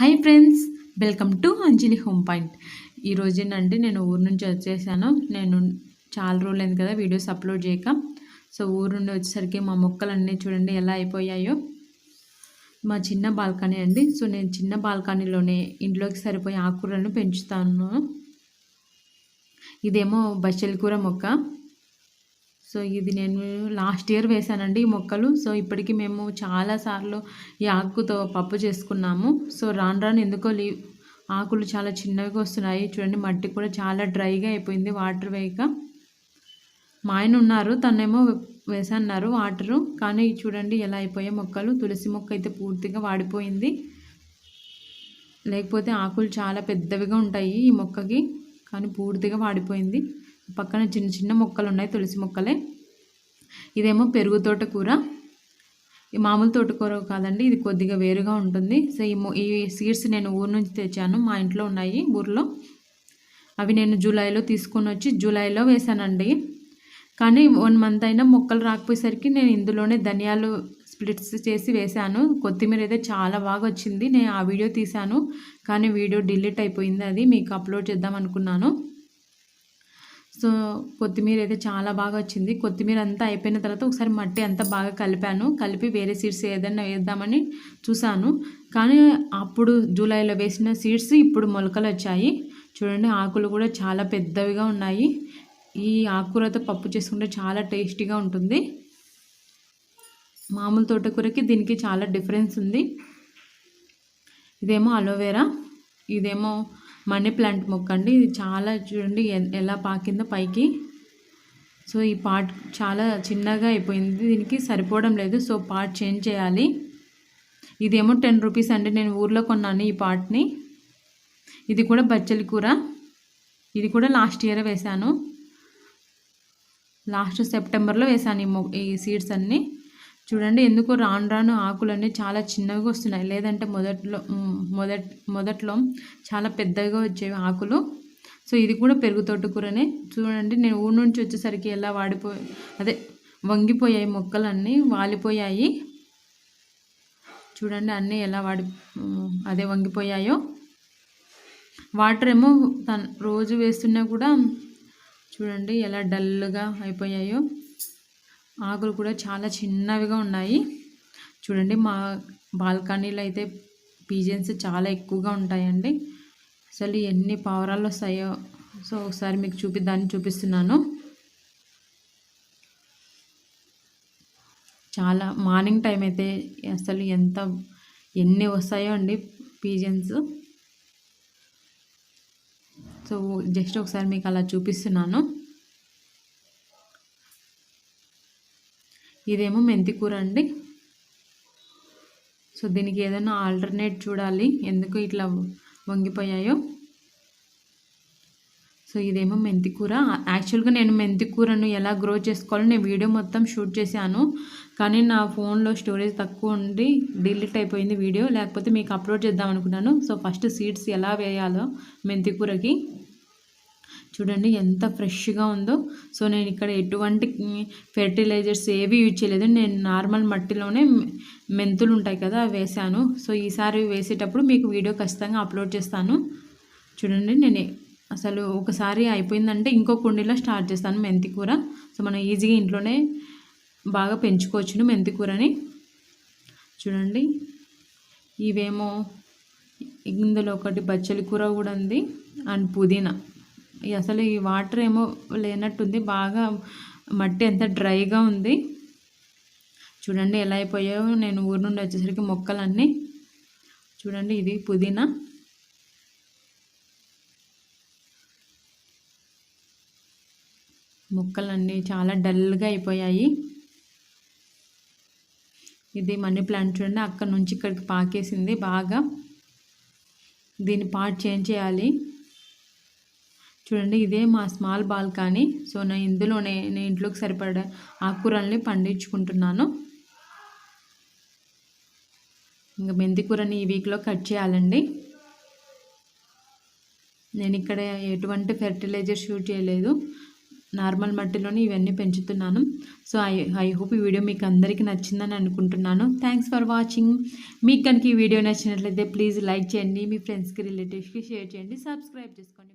Hi friends welcome to Anjali home point. ఈరోజు ఏంటంటే నేను ఊరు నుంచి వచ్చేసాను. నేను చాలా రోజులు అయింది కదా వీడియోస్ అప్లోడ్ చేయక. సో ఊరు నుండి వచ్చేసరికి మా మొక్కలన్నీ చూడండి ఎలా అయిపోయాయో. మా చిన్న బాల్కనీ అండి. సో నేను చిన్న బాల్కనీలోనే ఇంట్లోకి సరిపోయే ఆకుకూరలను పెంచుతాను. ఇదేమో బచ్చలి కూర మొక్క. సో ఇది నేను లాస్ట్ ఇయర్ వేశానండి ఈ మొక్కలు. సో ఇప్పటికి మేము చాలాసార్లు ఈ ఆకుతో పప్పు చేసుకున్నాము. సో రాను రాను ఎందుకో లీ ఆకులు చాలా చిన్నవిగా వస్తున్నాయి. చూడండి మట్టి కూడా చాలా డ్రైగా అయిపోయింది వాటర్ వేయక. మా ఆయన ఉన్నారు తనేమో వేసన్నారు వాటరు. కానీ చూడండి ఎలా అయిపోయాయి మొక్కలు. తులసి మొక్క అయితే పూర్తిగా వాడిపోయింది. లేకపోతే ఆకులు చాలా పెద్దవిగా ఉంటాయి ఈ మొక్కకి కానీ పూర్తిగా వాడిపోయింది. పక్కన చిన్న చిన్న మొక్కలు ఉన్నాయి తులసి మొక్కలే. ఇదేమో పెరుగు తోటకూర. ఈ మామూలు తోటకూర కాదండి ఇది కొద్దిగా వేరుగా ఉంటుంది. సో ఈ ఈ సీడ్స్ నేను ఊరు నుంచి తెచ్చాను మా ఇంట్లో ఉన్నాయి ఊర్లో. అవి నేను జూలైలో తీసుకొని వచ్చి జూలైలో వేసానండి. కానీ వన్ మంత్ అయినా మొక్కలు రాకపోయేసరికి నేను ఇందులోనే ధనియాలు స్ప్లిట్స్ చేసి వేశాను కొత్తిమీర అయితే చాలా బాగా వచ్చింది నేను ఆ వీడియో తీశాను. కానీ వీడియో డిలీట్ అయిపోయింది అది మీకు అప్లోడ్ చేద్దాం అనుకున్నాను. సో కొత్తిమీర అయితే చాలా బాగా వచ్చింది. కొత్తిమీర అంతా అయిపోయిన తర్వాత ఒకసారి మట్టి అంతా బాగా కలిపాను. కలిపి వేరే సీడ్స్ ఏదైనా వేద్దామని చూశాను కానీ అప్పుడు జూలైలో వేసిన సీడ్స్ ఇప్పుడు మొలకలు వచ్చాయి. చూడండి ఆకులు కూడా చాలా పెద్దవిగా ఉన్నాయి. ఈ ఆకుకూరతో పప్పు చేసుకుంటే చాలా టేస్టీగా ఉంటుంది. మామూలు తోటకూరకి దీనికి చాలా డిఫరెన్స్ ఉంది. ఇదేమో అలోవెరా ఇదేమో మనీ ప్లాంట్ మొక్క అండి. ఇది చాలా చూడండి ఎ- ఎలా పాకిందో పైకి. సో ఈ పార్ట్ చాలా చిన్నగా అయిపోయింది. దీనికి సరిపోవడం లేదు. సో పార్ట్ చేంజ్ చేయాలి. ఇదేమో టెన్ రూపీస్ అండి. నేను ఊర్లో కొన్నాను ఈ పార్ట్ని. ఇది కూడా బచ్చలి కూర. ఇది కూడా లాస్ట్ ఇయర్ వేశాను. లాస్ట్ సెప్టెంబర్లో వేశాను ఈ ఈ సీడ్స్ అన్నీ. చూడండి ఎందుకో రాను రాను ఆకులన్నీ చాలా చిన్నగా వస్తున్నాయి. లేదంటే మొదట్లో మొదట్ మొదట్లో చాలా పెద్దగా వచ్చేవి ఆకులు. సో ఇది కూడా పెరుగు తోటకూరనే. చూడండి నేను ఊరు నుంచి వచ్చేసరికి ఎలా వాడిపో అదే వంగిపోయాయి మొక్కలన్నీ వాలిపోయాయి. చూడండి అన్నీ ఎలా వాడి అదే వంగిపోయాయో. వాటర్ ఏమో తన రోజు వేస్తున్నా కూడా చూడండి ఎలా డల్గా అయిపోయాయో. ఆకులు కూడా చాలా చిన్నవిగా ఉన్నాయి. చూడండి మా బాల్కనీలో అయితే పీజన్స్ చాలా ఎక్కువగా ఉంటాయండి. అసలు ఎన్ని పావురాలు వస్తాయో. సో ఒకసారి మీకు చూపిద్దాన్ని చూపిస్తున్నాను. చాలా మార్నింగ్ టైం అయితే అసలు ఎంత ఎన్ని వస్తాయో అండి పీజన్స్. సో జస్ట్ ఒకసారి మీకు అలా చూపిస్తున్నాను. ఇదేమో మెంతికూర అండి. సో దీనికి ఏదైనా ఆల్టర్నేట్ చూడాలి. ఎందుకు ఇట్లా వంగిపోయాయో. సో ఇదేమో మెంతికూర యాక్చువల్గా నేను మెంతికూరను ఎలా గ్రో చేసుకోవాలో నేను వీడియో మొత్తం షూట్ చేశాను. కానీ నా ఫోన్లో స్టోరేజ్ తక్కువ ఉండి డిలీట్ అయిపోయింది వీడియో. లేకపోతే మీకు అప్లోడ్ చేద్దాం అనుకున్నాను. సో ఫస్ట్ సీడ్స్ ఎలా వేయాలో మెంతికూరకి చూడండి ఎంత ఫ్రెష్గా ఉందో. సో నేను ఇక్కడ ఎటువంటి ఫెర్టిలైజర్స్ ఏవి యూజ్ చేయలేదు నేను నార్మల్ మట్టిలోనే మెంతులు ఉంటాయి కదా అవి వేసాను సో ఈసారి వేసేటప్పుడు మీకు వీడియో ఖచ్చితంగా అప్లోడ్ చేస్తాను. చూడండి నేను అసలు ఒకసారి అయిపోయిందంటే ఇంకో కుండీలో స్టార్ట్ చేస్తాను మెంతి కూర. సో మనం ఈజీగా ఇంట్లోనే బాగా పెంచుకోవచ్చును మెంతి కూరని. చూడండి ఇవేమో ఇందులో ఒకటి బచ్చలి కూర కూడా ఉంది అండ్ పుదీనా. అసలు ఈ వాటర్ ఏమో లేనట్టుంది. బాగా మట్టి ఎంత డ్రైగా ఉంది. చూడండి ఎలా అయిపోయాయో నేను ఊరు నుండి వచ్చేసరికి మొక్కలన్నీ. చూడండి ఇది పుదీనా. మొక్కలన్నీ చాలా డల్గా అయిపోయాయి. ఇది మనీ ప్లాంట్ చూడండి. అక్కడ నుంచి ఇక్కడికి పాకేసింది బాగా. దీన్ని పార్ట్ చేంజ్ చేయాలి. చూడండి ఇదే మా స్మాల్ బాల్కనీ. సో నేను ఇందులోనే నేను ఇంట్లోకి సరిపడా ఆకుకూరల్ని పండించుకుంటున్నాను. ఇంకా మెంతి కూరని ఈ వీక్లో కట్ చేయాలండి. నేను ఇక్కడ ఎటువంటి ఫెర్టిలైజర్స్ షూట్ చేయలేదు. నార్మల్ మట్టిలోనే ఇవన్నీ పెంచుతున్నాను. సో ఐ ఐ హోప్ ఈ వీడియో మీకు అందరికీ నచ్చిందని అనుకుంటున్నాను. థ్యాంక్స్ ఫర్ వాచింగ్ మీకు కనుక ఈ వీడియో నచ్చినట్లయితే ప్లీజ్ లైక్ చేయండి. మీ ఫ్రెండ్స్కి రిలేటివ్స్కి షేర్ చేయండి. సబ్స్క్రైబ్ చేసుకోండి.